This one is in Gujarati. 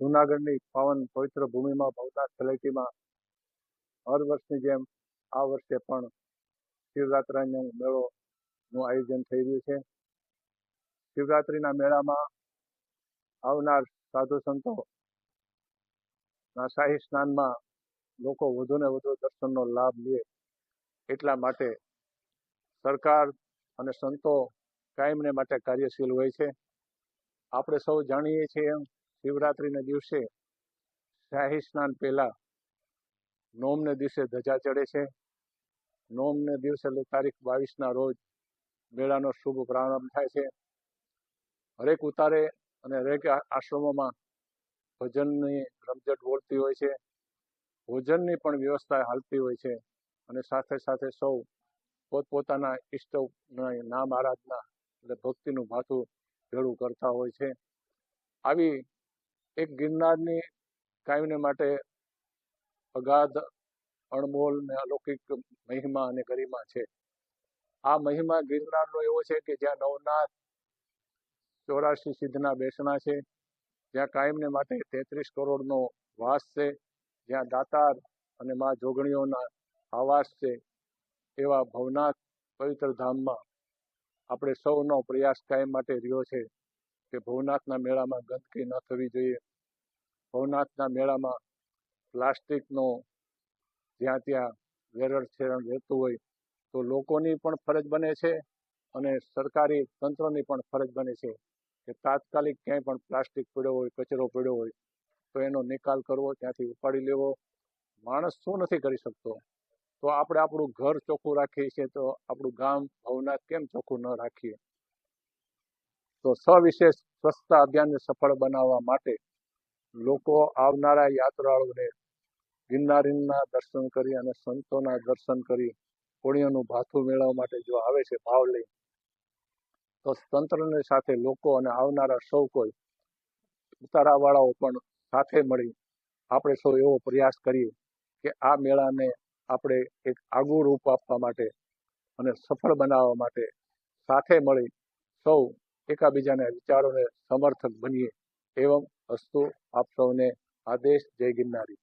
જૂનાગઢની પાવન પવિત્ર ભૂમિમાં ભવનાથ તળેટીમાં હર વર્ષની જેમ આ વર્ષે પણ શિવરાત્રિનો મેળોનું આયોજન થઈ રહ્યું છે. શિવરાત્રિના મેળામાં આવનાર સાધુ સંતો ના શાહી સ્નાનમાં લોકો વધુને વધુ દર્શનનો લાભ લે એટલા માટે સરકાર અને સંતો કાયમને માટે કાર્યશીલ હોય છે. આપણે સૌ જાણીએ છીએ એમ શિવરાત્રિના દિવસે શાહી સ્નાન પહેલા નોમને દિવસે ધજા ચડે છે. નોમને દિવસે એટલે તારીખ બાવીસના રોજ મેળાનો શુભ પ્રારંભ થાય છે. હરેક ઉતારે અને હરેક આશ્રમોમાં ભજનની રમઝટ બોલતી હોય છે. ભોજનની પણ વ્યવસ્થા હાલતી હોય છે અને સાથે સાથે સૌ પોતપોતાના ઈષ્ટના નામ આરાધના એટલે ભક્તિનું ભાથું ભેળું કરતા હોય છે. આવી એક ગિરનારની કાયમને માટે અગાધ અણમોલ ને અલૌકિક મહિમા અને ગરિમા છે. આ મહિમા ગિરનારનો એવો છે કે જ્યાં નવનાથ ચોરાશી સિદ્ધના બેસણા છે, જ્યાં કાયમને માટે તેત્રીસ કરોડનો વાસ છે, જ્યાં દાતાર અને મા જોગણીઓના આવાસ છે, એવા ભવનાથ પવિત્ર ધામમાં આપણે સૌનો પ્રયાસ કાયમ માટે રહ્યો છે. કે ભવનાથના મેળામાં ગંદકી ન થવી જોઈએ. ભવનાથના મેળામાં પ્લાસ્ટિકનો જ્યાં ત્યાં વેરણ છેરણ રહેતું હોય તો લોકોની પણ ફરજ બને છે અને સરકારી તંત્રની પણ ફરજ બને છે કે તાત્કાલિક ક્યાંય પણ પ્લાસ્ટિક પડ્યો હોય, કચરો પડ્યો હોય, તો એનો નિકાલ કરવો, ત્યાંથી ઉપાડી લેવો. માણસ શું નથી કરી શકતો? તો આપણે આપણું ઘર ચોખ્ખું રાખીએ છીએ તો આપણું ગામ ભવનાથ કેમ ચોખ્ખું ન રાખીએ? તો સવિશેષ સ્વચ્છતા અભિયાનને સફળ બનાવવા માટે લોકો આવનારા યાત્રાળુઓને ગિરનારીના દર્શન કરી અને સંતોના દર્શન કરી પુણ્યનું ભાથું મેળવવા માટે જો આવે છે ભાવ લઈ, તો તંત્રની સાથે લોકો અને આવનારા સૌ કોઈ ઉતારાવાળાઓ પણ સાથે મળી આપણે સૌ એવો પ્રયાસ કરીએ કે આ મેળાને આપણે એક આગવું રૂપ આપવા માટે અને સફળ બનાવવા માટે સાથે મળી સૌ એકાબીજાના વિચારોને સમર્થક બનીએ એવમ અસ્તુ આપ સૌને આદેશ જય ગિરનારી.